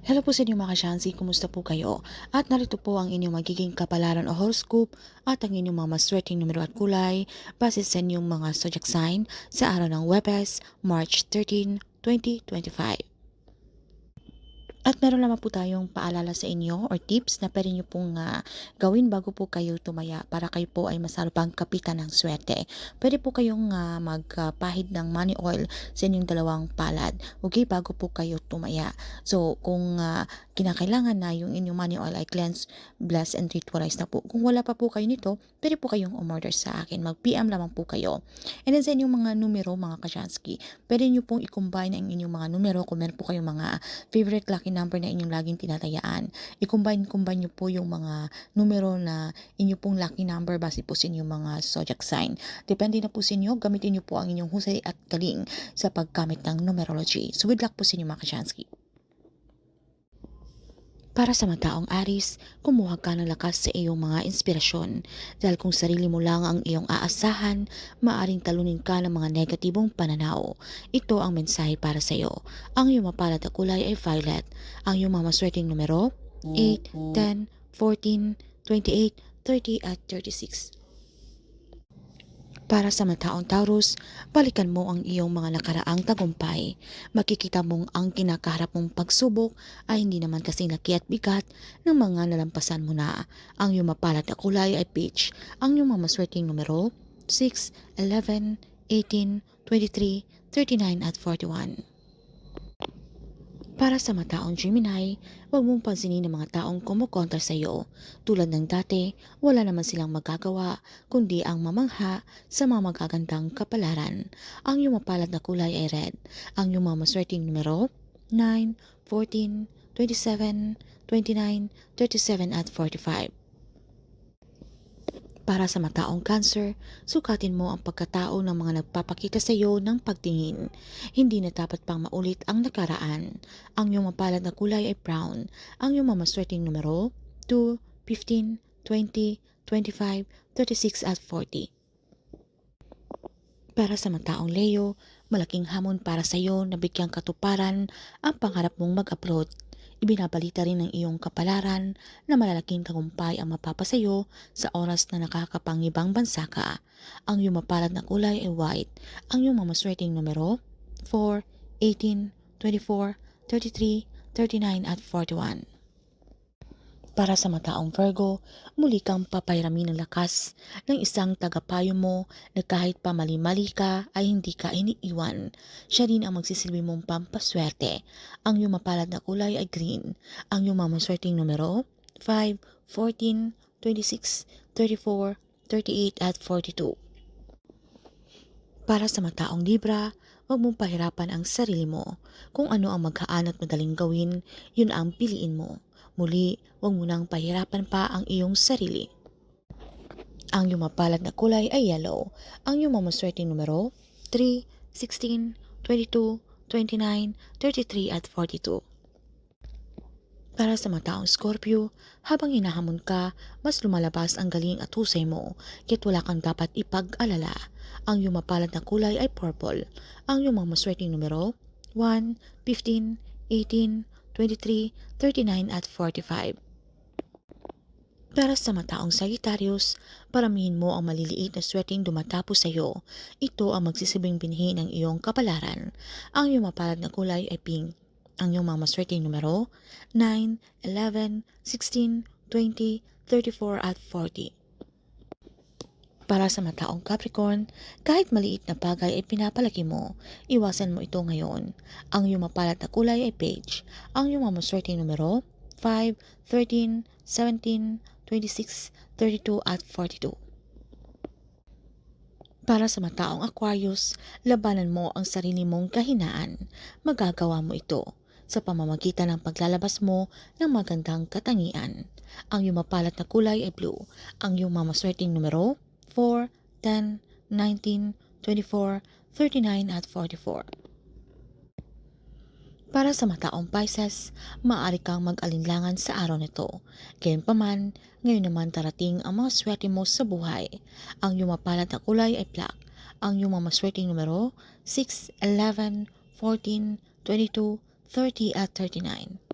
Hello po sa inyo mga kasyansi, kumusta po kayo? At narito po ang inyong magiging kapalaran o horoscope at ang inyong mga maswerteng numero at kulay base sa inyong mga zodiac sign sa araw ng Webes, March 13, 2025. At meron naman po tayong paalala sa inyo or tips na pwede nyo pong ah, gawin bago po kayo tumaya para kayo po ay masalubang kapitan ng swerte. Pwede po kayong ah, magpahid ng money oil sa inyong dalawang palad. Okay, bago po kayo tumaya. So, kung ah, kinakailangan na yung inyong money oil ay cleanse, bless, and ritualize na po. Kung wala pa po kayo nito, pwede po kayong umorder sa akin. Mag-PM lamang po kayo. And then sa inyong mga numero, mga kasyansky, pwede nyo pong i-combine ang inyong mga numero kung meron po kayong mga favorite lucky number na inyong laging tinatayaan. I-combine-combine nyo po yung mga numero na inyo pong lucky number base po sa inyong mga zodiac sign. Depende na po sa inyo, gamitin nyo po ang inyong husay at galing sa paggamit ng numerology. So good luck po sa inyo mga kasyansky. Para sa mga taong Aris, kumuha ka ng lakas sa iyong mga inspirasyon dahil kung sarili mo lang ang iyong aasahan, maaring talunin ka ng mga negatibong pananaw. Ito ang mensahe para sa iyo. Ang iyong mapalad na kulay ay violet. Ang iyong mga maswerteng numero, 8, 10, 14, 28, 30 at 36. Para sa mga Taurus, balikan mo ang iyong mga nakaraang tagumpay. Makikita mong ang kinakaharap mong pagsubok ay hindi naman kasing laki at bigat ng mga nalampasan mo na. Ang iyong mapalad na kulay ay peach. Ang iyong mga maswerteng numero, 6, 11, 18, 23, 39 at 41. Para sa mga taong Gemini, huwag mong pansinin ang mga taong kumukontra sa iyo. Tulad ng dati, wala naman silang magagawa kundi ang mamangha sa mga magagandang kapalaran. Ang iyong mapalad na kulay ay red. Ang iyong mga maswerteng numero, 9, 14, 27, 29, 37 at 45. Para sa mataong cancer, sukatin mo ang pagkatao ng mga nagpapakita sa iyo ng pagtingin. Hindi na dapat pang maulit ang nakaraan. Ang iyong mapalad na kulay ay brown. Ang iyong mamaswerteng numero, 2, 15, 20, 25, 36 at 40. Para sa mga taong Leo, malaking hamon para sa iyo na bigyang katuparan ang pangarap mong mag-upload. Ibinabalita rin ng iyong kapalaran na malalaking tagumpay ang mapapasayo sa oras na nakakapangibang bansa ka. Ang iyong mapalad na kulay ay white. Ang iyong mamaswerteng numero 4, 18, 24, 33, 39 at 41. Para sa mataong Virgo, muli kang papairamin ng lakas ng isang tagapayo mo na kahit pa mali-mali ka ay hindi ka iniiwan. Siya rin ang magsisilbi mong pampaswerte. Ang iyong mapalad na kulay ay green. Ang iyong mamaswerteng numero 5, 14, 26, 34, 38 at 42. Para sa mataong Libra, huwag mong pahirapan ang sarili mo. Kung ano ang maghaan at madaling gawin, yun ang piliin mo. Muli, huwag mo nang pahirapan pa ang iyong sarili. Ang iyong mapalad na kulay ay yellow. Ang iyong mamaswerteng numero 3, 16, 22, 29, 33 at 42. Para sa mga taong Scorpio, habang hinahamon ka, mas lumalabas ang galing at husay mo, kaya't wala kang dapat ipag-alala. Ang iyong mapalad na kulay ay purple. Ang iyong mga maswerteng numero 1, 15, 18, 23, 39 at 45. Para sa mataong Sagittarius, paramihin mo ang maliliit na swerteng dumatapos sa iyo. Ito ang magsisibing binhi ng iyong kapalaran. Ang iyong mapalad na kulay ay pink. Ang iyong mga maswerteng numero 9, 11, 16, 20, 34 at 40. Para sa mataong Capricorn, kahit maliit na bagay ay pinapalaki mo, iwasan mo ito ngayon. Ang iyong mapalad na kulay ay beige. Ang iyong mamaswerteng numero 5, 13, 17, 26, 32 at 42. Para sa mataong Aquarius, labanan mo ang sarili mong kahinaan. Magagawa mo ito sa pamamagitan ng paglalabas mo ng magandang katangian. Ang iyong mapalat na kulay ay blue. Ang iyong mamaswerteng numero 4, 10, 19, 24, 39 at 44. Para sa mataong Pisces, maaari kang mag-alinlangan sa araw nito. Gayunpaman, ngayon naman darating ang mga swerte mo sa buhay. Ang iyong mapalad na kulay ay black. Ang iyong mga maswerteng numero 6, 11, 14, 22, 30 at 39.